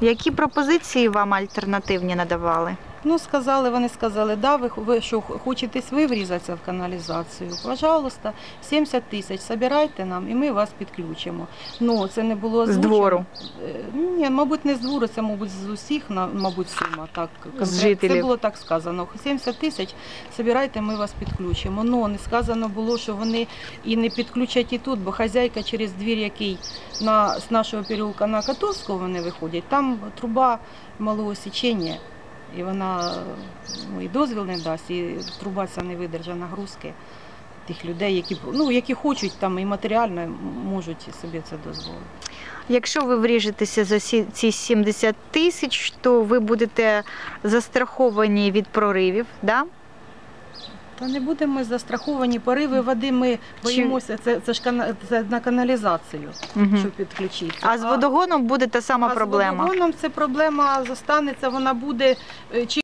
Які пропозиції вам альтернативні надавали? Ну, сказали, вони сказали, да, ви, ви що хочетесь ви врізатися в каналізацію? Пожалуйста, 70 тисяч забирайте нам і ми вас підключимо. Ну, це не було З двору? Е, Ні, мабуть, не з двору, це, мабуть, з усіх, мабуть, сума. Так, конкрет- жителів. Це було так сказано. 70 тисяч, забирайте, ми вас підключимо. Ну, не сказано було, що вони і не підключать і тут, бо хазяйка через двір, який на, з нашого переулка на Котовського вони виходять, там труба малого січення. І вона ну, і дозвіл не дасть, і труба ця не видержа нагрузки тих людей, які, ну, які хочуть там і матеріально можуть собі це дозволити. Якщо ви вріжетеся за ці 70 тисяч, то ви будете застраховані від проривів, да? Та не будемо застраховані пориви води. Ми боїмося. Це, це ж кана- це на каналізацію, Мгм. щоб підключити. А з водогоном буде та сама а проблема. з водогоном це проблема зостанеться. Вона буде е, чи